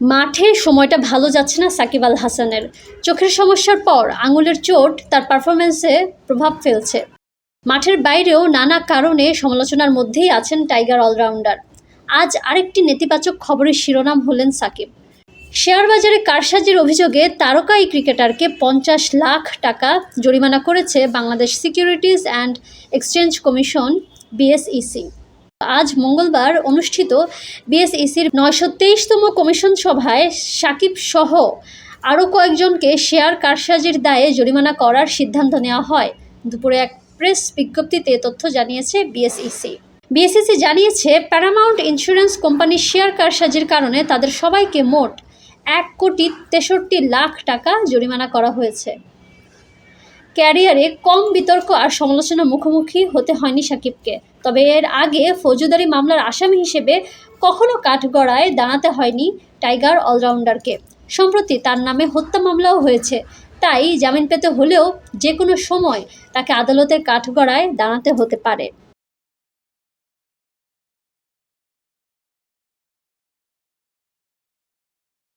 মাঠে সময়টা ভালো যাচ্ছে না সাকিব আল হাসানের। চোখের সমস্যার পর আঙুলের চোট, তার পারফরমেন্সে প্রভাব ফেলছে। মাঠের বাইরেও নানা কারণে সমালোচনার মধ্যেই আছেন টাইগার অলরাউন্ডার। আজ আরেকটি নেতিবাচক খবরের শিরোনাম হলেন সাকিব। শেয়ার বাজারে কারসাজির অভিযোগে তারকা এই ক্রিকেটারকে পঞ্চাশ লাখ টাকা জরিমানা করেছে Bangladesh securities and exchange commission, BSEC. আজ মঙ্গলবার অনুষ্ঠিত বিএসইসির নয়শো তেইশতম কমিশন সভায় সাকিব সহ আরও কয়েকজনকে শেয়ার কারসাজির দায়ে জরিমানা করার সিদ্ধান্ত নেওয়া হয়। দুপুরে এক প্রেস বিজ্ঞপ্তিতে তথ্য জানিয়েছে বিএসইসি। বিএসইসি জানিয়েছে, প্যারামাউন্ট ইন্স্যুরেন্স কোম্পানির শেয়ার কারসাজির কারণে তাদের সবাইকে মোট এক কোটি তেষট্টি লাখ টাকা জরিমানা করা হয়েছে। ক্যারিয়ারে কম বিতর্ক আর সমালোচনার মুখোমুখি হতে হয়নি সাকিবকে। তবে এর আগে ফৌজদারি মামলার আসামি হিসেবে কখনো কাঠগড়ায় দাঁড়াতে হয়নি টাইগার অলরাউন্ডারকে। সম্প্রতি তার নামে হত্যা মামলাও হয়েছে। তাই জামিন পেতে হলেও যে কোনো সময় তাকে আদালতের কাঠগড়ায় দাঁড়াতে হতে পারে।